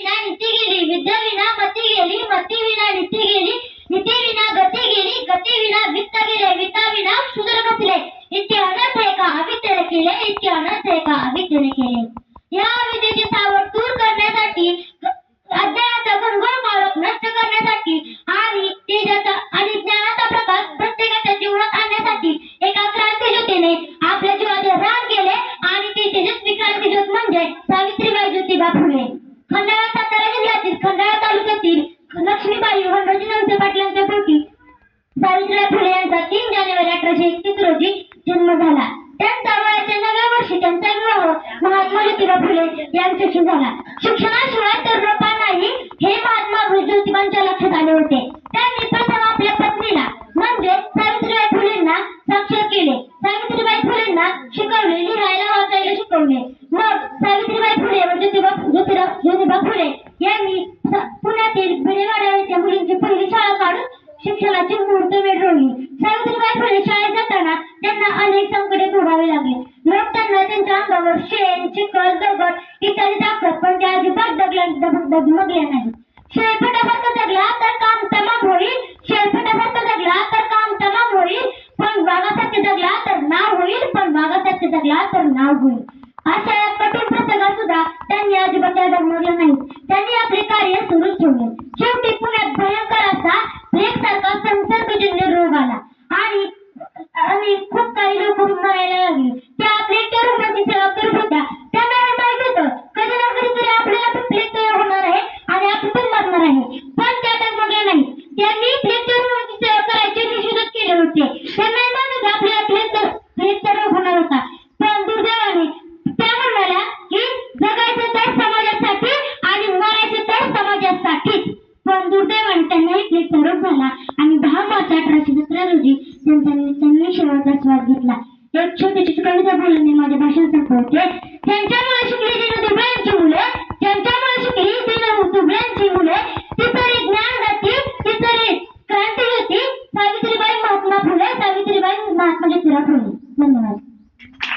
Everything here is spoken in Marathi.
विना नीती गेली विद्या विना मती गेली मती विना नीती गेली नीती विना गती गेली गती विना वित्त गेले वित्ता विना शूद्र बसले इतके अनर्थ आहे का अविद्येने केले इतके अनर्थ आहे का अविद्येने केले या अविद्येची सावट दूर करण्यासाठी अज्ञानाचा घनघोर मार्ग नष्ट करण्यासाठी आणि तेजाचा आणि ज्ञानाचा प्रकाश प्रत्येकाच्या जीवनात आणण्यासाठी एका क्रांतीज्योतीने आपल्या जीवाचे रान केले आणि ती तेजस्वी क्रांतीज्योत म्हणजे सावित्रीबाई ज्योतिबा फुले खंडाळा सातारा जिल्ह्यातील खंडाळा तालुक्यातील लक्ष्मीबाई वनराजी नवसे पाटलांच्या पोटी सावित्रीबाई फुले यांचा तीन जानेवारी अठराशे एकतीस रोजी जन्म झाला. त्यांचा वयाच्या नव्या वर्षी त्यांचा विवाह महात्मा ज्योतिबा फुले यांच्याशी झाला. शिक्षणाशिवाय तरुणपा नाही हे महात्मा ज्योतिबांच्या लक्षात आले होते. त्यांनी प्रथम आपल्या पत्नीला म्हणजे सावित्रीबाई फुलेंना साक्षर केले. सावित्रीबाई फुलेंना शिकवले लिहायला वाचायला मग सावित्रीबाई फुले व ज्योतिबा ज्योतिबा ज्योतिबा फुले यांनी पुण्यातील भिडेवाडा येथे मुलींची पहिली शाळा काढून शिक्षणाची मुहूर्तमेढ रोवली. सावित्रीबाई फुले शाळेत जाताना त्यांना अनेक संकटे भोगावे लागले. लोक त्यांना त्यांच्या अंगावर शेण चिखल दगड इत्यादी टाकतात पण त्या अजिबात दगला दगमगल्या डगमगल्या नाही शेळफटासारखं जगला तर काम तमाम होईल. शेळफटासारखं जगला तर काम तमाम होईल. पण वाघासारखे जगला तर नाव होईल. पण वाघासारखे जगला तर नाव होईल. अशा कठीण प्रसंगात सुद्धा त्यांनी अजिबात डगमगलं नाही. त्यांनी आपले कार्य सुरूच ठेवले. शेवटी पुण्यात भयंकर असा प्लेग सारखा संसर्गजन्य रोग आला. आणि आणि खूप काही लोक मरायला लागले. त्या पण त्यांना एक निरोप झाला आणि दहा मार्च अठराशे दुसऱ्या रोजी त्यांनी शेवटचा स्वाद घेतला. एक छोटी कविता बोलून भाषण संपवते. त्यांच्यामुळे शिकली जी दुबळ्यांची मुले. त्यांच्यामुळे शिकली दुबळ्यांची मुले. ती तरी ज्ञानदाती ती तरी क्रांती होती सावित्रीबाई महात्मा फुले सावित्रीबाई महात्मा ज्योतिराव फुले. धन्यवाद.